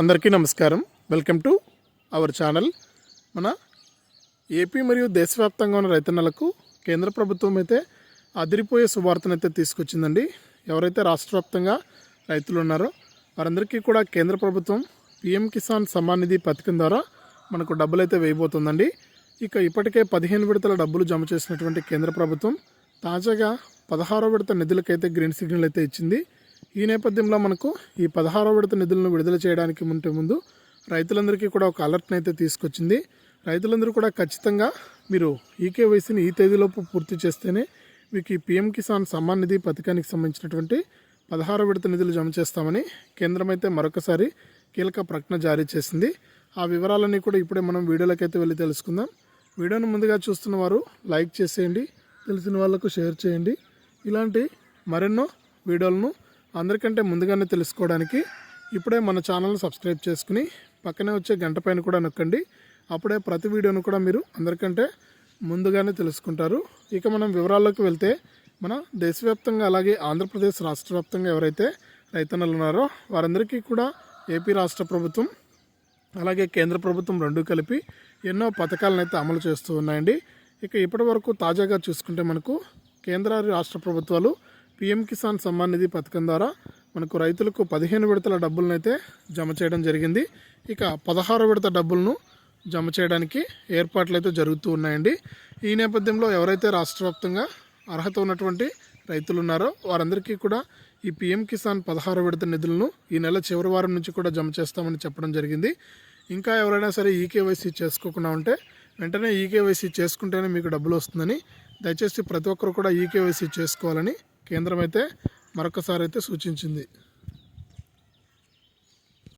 అందరికీ నమస్కారం. Welcome to our channel. మన ఏపీ మరియు దేశవ్యాప్తంగా ఉన్న రైతన్నలకు కేంద్ర ప్రభుత్వం అయితే అదిరిపోయే శుభార్తను అయితే తీసుకొచ్చిందండి. ఎవరైతే రాష్ట్ర వ్యాప్తంగా రైతులు ఉన్నారో వారందరికీ కూడా కేంద్ర ప్రభుత్వం పిఎం కిసాన్ సమ్మాన్ నిధి పథకం ద్వారా మనకు డబ్బులు అయితే వేయబోతుందండి. ఇక ఇప్పటికే పదిహేను విడతల డబ్బులు జమ చేసినటువంటి కేంద్ర ప్రభుత్వం తాజాగా పదహారో విడత నిధులకైతే గ్రీన్ సిగ్నల్ అయితే ఇచ్చింది. ఈ నేపథ్యంలో మనకు ఈ పదహారో విడత నిధులను విడుదల చేయడానికి ముంటే ముందు రైతులందరికీ కూడా ఒక అలర్ట్ని అయితే తీసుకొచ్చింది. రైతులందరూ కూడా ఖచ్చితంగా మీరు ఈకేవైసీని ఈ తేదీలోపు పూర్తి చేస్తేనే మీకు ఈ పిఎం కిసాన్ సమ్మాన్ నిధి పథకానికి సంబంధించినటువంటి పదహారో విడత నిధులు జమ చేస్తామని కేంద్రం అయితే మరొకసారి కీలక ప్రకటన జారీ చేసింది. ఆ వివరాలన్నీ కూడా ఇప్పుడే మనం వీడియోలకైతే వెళ్ళి తెలుసుకుందాం. వీడియోను ముందుగా చూస్తున్న వారు లైక్ చేసేయండి తెలిసిన వాళ్ళకు షేర్ చేయండి. ఇలాంటి మరెన్నో వీడియోలను అందరికంటే ముందుగానే తెలుసుకోవడానికి ఇప్పుడే మన ఛానల్ని సబ్స్క్రైబ్ చేసుకుని పక్కనే వచ్చే గంట పైన కూడా నొక్కండి. అప్పుడే ప్రతి వీడియోను కూడా మీరు అందరికంటే ముందుగానే తెలుసుకుంటారు. ఇక మనం వివరాల్లోకి వెళ్తే మన దేశవ్యాప్తంగా అలాగే ఆంధ్రప్రదేశ్ రాష్ట్ర వ్యాప్తంగా ఎవరైతే రైతన్నలు ఉన్నారో వారందరికీ కూడా ఏపీ రాష్ట్ర ప్రభుత్వం అలాగే కేంద్ర ప్రభుత్వం రెండు కలిపి ఎన్నో పథకాలను అయితే అమలు చేస్తూ ఉన్నాయండి. ఇక ఇప్పటి వరకు తాజాగా చూసుకుంటే మనకు కేంద్ర రాష్ట్ర ప్రభుత్వాలు పిఎం కిసాన్ సమ్మాన్ నిధి పథకం ద్వారా మనకు రైతులకు పదిహేను విడతల డబ్బులను అయితే జమ చేయడం జరిగింది. ఇక పదహారు విడత డబ్బులను జమ చేయడానికి ఏర్పాట్లు అయితే జరుగుతూ ఉన్నాయండి. ఈ నేపథ్యంలో ఎవరైతే రాష్ట్ర వ్యాప్తంగా అర్హత ఉన్నటువంటి రైతులు ఉన్నారో వారందరికీ కూడా ఈ పిఎం కిసాన్ పదహారు విడత నిధులను ఈ నెల చివరి వారం నుంచి కూడా జమ చేస్తామని చెప్పడం జరిగింది. ఇంకా ఎవరైనా సరే ఈకేవైసీ చేసుకోకుండా ఉంటే వెంటనే ఈకేవైసీ చేసుకుంటేనే మీకు డబ్బులు వస్తుందని దయచేసి ప్రతి ఒక్కరు కూడా ఈకేవైసీ చేసుకోవాలని కేంద్రం అయితే మరొకసారి అయితే సూచించింది.